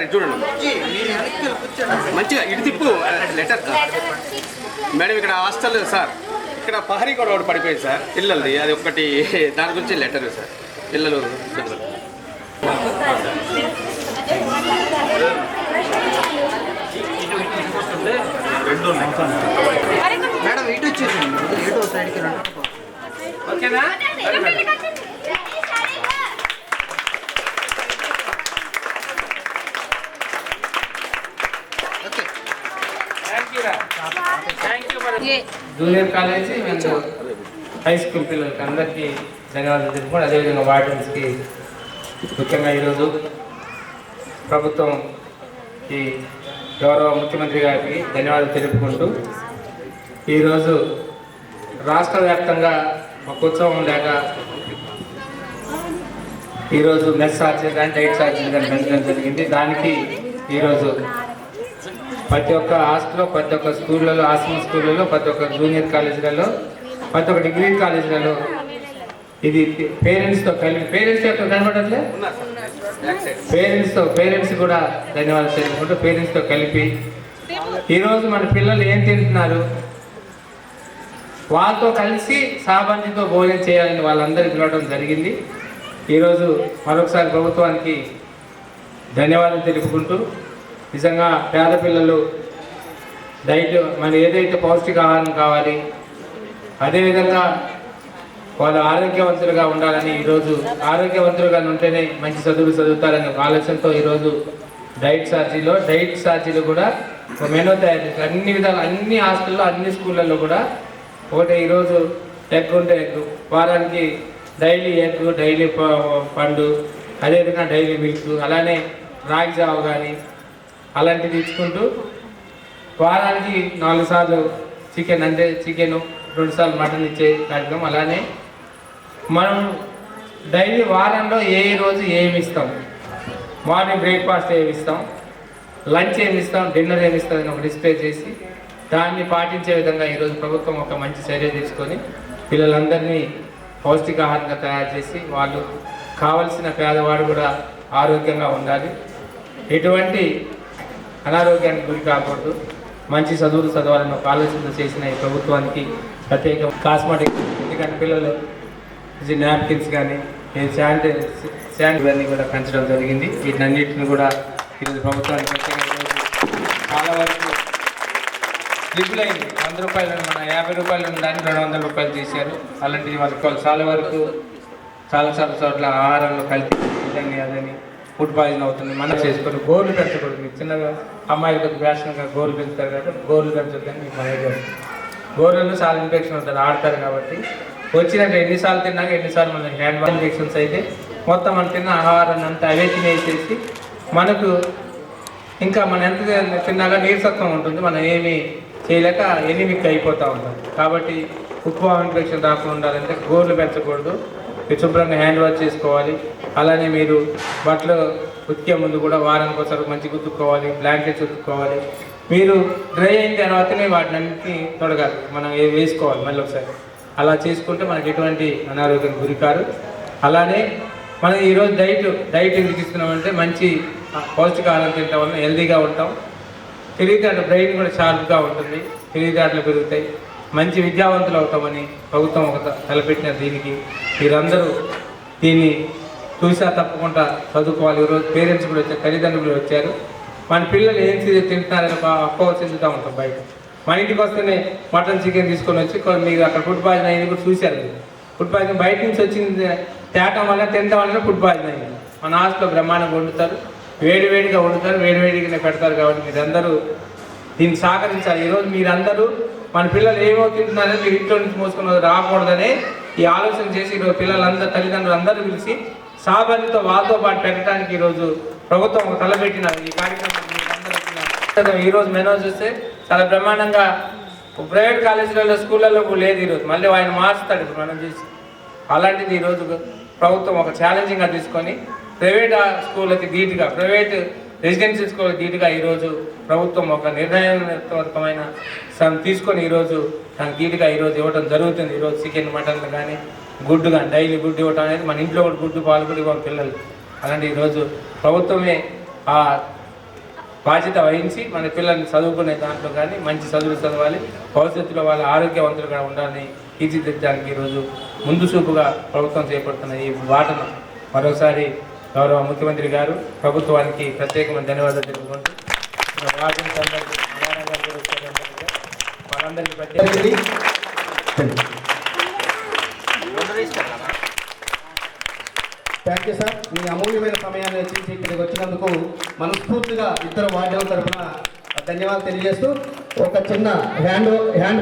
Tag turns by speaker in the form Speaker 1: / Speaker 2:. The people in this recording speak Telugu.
Speaker 1: ఒకసారి చూడండి. మంచిగా ఇటు తిప్పు. లెటర్ మేడం ఇక్కడ హాస్టల్ సార్. ఇక్కడ పహరీ కూడా ఒకటి పడిపోయింది సార్. పిల్లలది. అది ఒకటి దాని గురించి లెటర్ సార్. పిల్లలు.
Speaker 2: మేడం ఇటు వచ్చేసింది ఇటు సైడ్కి రండి.
Speaker 1: ఓకేనా?
Speaker 3: Junior college and high school పిల్లలకి అందరికీ ధన్యవాదాలు తెలుపుకోండి అదేవిధంగా వార్డెన్స్కి ముఖ్యంగా ఈరోజు ప్రభుత్వం ఈ గౌరవ ముఖ్యమంత్రి గారికి ధన్యవాదాలు తెలుపుకుంటూ ఈరోజు రాష్ట్ర వ్యాప్తంగా ఒక ఉత్సవం లేక ఈరోజు మెస్ ఛార్జీలు కానీ డైట్ ఛార్జీలు కానీ పెంచడం జరిగింది. దానికి ఈరోజు ప్రతి ఒక్క హాస్టల్లో ప్రతి ఒక్క స్కూళ్ళలో ఆశ్రమ స్కూళ్ళలో ప్రతి ఒక్క జూనియర్ కాలేజీలలో ప్రతి ఒక్క డిగ్రీ కాలేజీలలో ఇది పేరెంట్స్తో కలిపి పేరెంట్స్ యొక్క కనబడట్లే? పేరెంట్స్తో పేరెంట్స్ కూడా ధన్యవాదాలు తెలుసుకుంటూ పేరెంట్స్తో కలిపి. ఈరోజు మన పిల్లలు ఏం తింటున్నారు? వాళ్ళతో కలిసి సాబంధితో భోజనం చేయాలని వాళ్ళందరికీ పిలవడం జరిగింది. ఈరోజు మరొకసారి ప్రభుత్వానికి ధన్యవాదాలు తెలుపుకుంటూ నిజంగా పేద పిల్లలు డైట్ మన ఏదైతే పౌష్టికాహారం కావాలి అదేవిధంగా వాళ్ళు ఆరోగ్యవంతులుగా ఉండాలని ఈరోజు ఆరోగ్యవంతులుగా ఉంటేనే మంచి చదువులు చదువుతారనే ఒక ఆలోచనతో ఈరోజు డైట్ సార్జీలో డైట్ సార్జీలు కూడా ఒక మెనూ తయారు చేస్తారు అన్ని విధాలు అన్ని హాస్టల్లో అన్ని స్కూళ్ళల్లో కూడా ఒకటి ఈరోజు ఎగ్ ఉంటే ఎగ్ వారానికి డైలీ ఎగ్ డైలీ పండు అదేవిధంగా డైలీ మిల్క్ అలానే రాగి జావ కానీ అలాంటివి ఇచ్చుకుంటూ వారానికి నాలుగు సార్లు చికెన్ అంటే చికెను రెండు సార్లు మటన్ ఇచ్చే కార్యక్రమం అలానే మనం డైలీ వారంలో ఏ రోజు ఏమి ఇస్తాం? మార్నింగ్ బ్రేక్ఫాస్ట్ ఏమి ఇస్తాం? లంచ్ ఏమి ఇస్తాం? డిన్నర్ ఏమి ఇస్తాం? అని ఒక డిస్ప్లే చేసి దాన్ని పాటించే విధంగా ఈరోజు ప్రభుత్వం ఒక మంచి చర్య తీసుకొని పిల్లలందరినీ పౌష్టికాహారంగా తయారు చేసి వాళ్ళు కావలసిన పేదవాడు కూడా ఆరోగ్యంగా ఉండాలి. ఎటువంటి అనారోగ్యానికి గురి కాకూడదు. మంచి చదువులు చదవాలని ఒక ఆలోచన చేసిన ఈ ప్రభుత్వానికి ప్రత్యేక కాస్మెటిక్ ఎందుకంటే పిల్లలు నాప్కిన్స్ కానీ శానిటై శానిటరీ ఇవన్నీ కూడా పెంచడం జరిగింది. వీటన్నిటిని కూడా ఈరోజు ప్రభుత్వానికి ప్రత్యేకంగా చాలా వరకు ట్రిపుల్ అయింది వంద రూపాయలు మన యాభై రూపాయలు ఉండడానికి రెండు వందల రూపాయలు తీశారు. అలాంటిది వాళ్ళకి చాలా వరకు చాలా చాలా చోట్ల ఆహారంలో కలిపి ఇదని అదని ఫుడ్ పాయిజన్ అవుతుంది మనం చేసుకొని గోర్లు పెంచకూడదు. మీకు చిన్నగా అమ్మాయిలు కొద్ది ఫ్యాషన్గా గోర్లు పెంచుతారు కాబట్టి గోర్లు పెంచొద్దని మీకు మన గోర్లలో చాలా ఇన్ఫెక్షన్ ఉంటుంది ఆడతారు కాబట్టి వచ్చినాక ఎన్నిసార్లు తిన్నాక ఎన్నిసార్లు మన హ్యాండ్ వాష్ ఇన్ఫెక్షన్స్ అయితే మొత్తం మనం తిన్న ఆహారాన్ని అంతా అవే తినేసేసి మనకు ఇంకా మనం ఎంత తిన్నాక నీరసత్వం ఉంటుంది మనం ఏమి చేయలేక ఎనిమిక్ అయిపోతూ ఉంటాం. కాబట్టి ఉప్పు ఇన్ఫెక్షన్ రాకుండా ఉండాలంటే గోర్లు పెంచకూడదు. శుభ్రంగా హ్యాండ్ వాష్ చేసుకోవాలి. అలానే మీరు బట్టలు ఉతికే ముందు కూడా వారానికి ఒకసారి మంచిగా ఉతుక్కోవాలి బ్లాంకెట్స్ ఉతుక్కోవాలి. మీరు డ్రై అయిన తర్వాతనే వాటిని అన్నింటినీ తొడగాలి. మనం ఏ- వేసుకోవాలి మళ్ళీ ఒకసారి. అలా చేసుకుంటే మనకి ఎటువంటి అనారోగ్యం గురికారు అలానే మనం ఈరోజు డైట్ డైట్ ఎందుకు ఇస్తున్నామంటే మంచి పౌష్టికాహారం తింటాం వల్ల హెల్దీగా ఉంటాం. తెలివితేటలు బ్రెయిన్ కూడా షార్ప్గా ఉంటుంది. తెలివితేటలు పెరుగుతాయి. మంచి విద్యావంతులు అవుతామని ప్రభుత్వం ఒక తలపెట్టిన దీనికి. మీరందరూ దీన్ని చూసా తప్పకుండా చదువుకోవాలి. ఈరోజు పేరెంట్స్ కూడా వచ్చారు తల్లిదండ్రులు వచ్చారు. మన పిల్లలు ఏం చేసి తింటున్నారని అప్పవ చెందుతూ ఉంటాం బయట. మన ఇంటికి వస్తేనే మటన్ చికెన్ తీసుకొని వచ్చి మీరు అక్కడ ఫుడ్ పాయిజన్ అయింది కూడా చూశారు మీరు. ఫుడ్ పాయిజన్ బయట నుంచి వచ్చింది తేటం వల్ల తినడం వల్ల ఫుడ్ పాయిజన్ అయింది. మన హాస్టల్లో బ్రహ్మాండంగా వండుతారు వేడివేడిగా వండుతారు వేడివేడిగానే పెడతారు కాబట్టి మీరందరూ దీన్ని సహకరించాలి. ఈరోజు మీరందరూ మన పిల్లలు ఏమో తింటున్నారని మీరు ఇంట్లో నుంచి మోసుకున్నది రాకూడదనే ఈ ఆలోచన చేసి ఈరోజు పిల్లలందరూ తల్లిదండ్రులు అందరూ పిలిచి సాబంధితో వాళ్ళతో పాటు పెట్టడానికి ఈరోజు ప్రభుత్వం ఒక ఈ కార్యక్రమం ఈరోజు మెనో చూస్తే చాలా బ్రహ్మాండంగా ప్రైవేట్ కాలేజీలలో స్కూళ్ళలో లేదు ఈరోజు. మళ్ళీ ఆయన మార్చుతాడు ఇప్పుడు మనం చూసి. అలాంటిది ఈరోజు ప్రభుత్వం ఒక ఛాలెంజింగ్గా తీసుకొని ప్రైవేట్ స్కూళ్ళకి ధీటుగా ప్రైవేట్ రెసిడెన్షియల్ స్కూల్ ధీటుగా ఈరోజు ప్రభుత్వం ఒక నిర్ణయాత్మకమైన సం తీసుకొని ఈరోజు దానికి ధీటుగా ఈరోజు ఇవ్వడం జరుగుతుంది. ఈరోజు చికెన్ మటన్ కానీ గుడ్డు కానీ డైలీ గుడ్డు ఇవ్వడం అనేది మన ఇంట్లో కూడా గుడ్డు పాలు కూడా ఇవ్వం పిల్లలు. అలాంటి ఈరోజు ప్రభుత్వమే ఆ బాధ్యత వహించి మన పిల్లల్ని చదువుకునే దాంట్లో కానీ మంచి చదువులు చదవాలి. భవిష్యత్తులో వాళ్ళ ఆరోగ్యవంతులుగా ఉండాలని తీర్చిదిద్దడానికి ఈరోజు ముందు చూపుగా ప్రభుత్వం చేపడుతున్న ఈ వాటను మరోసారి గౌరవ ముఖ్యమంత్రి గారు ప్రభుత్వానికి ప్రత్యేకమైన ధన్యవాదాలు తెలుపుకుంటూ వాళ్ళందరికీ
Speaker 4: థ్యాంక్ యూ సార్ మీ అమూల్యమైన సమయాన్ని వచ్చి ఇక్కడికి వచ్చినందుకు మనస్ఫూర్తిగా ఇద్దరు వార్డుల తరఫున ధన్యవాదాలు తెలియజేస్తూ ఒక చిన్న హ్యాండ్ హ్యాండ్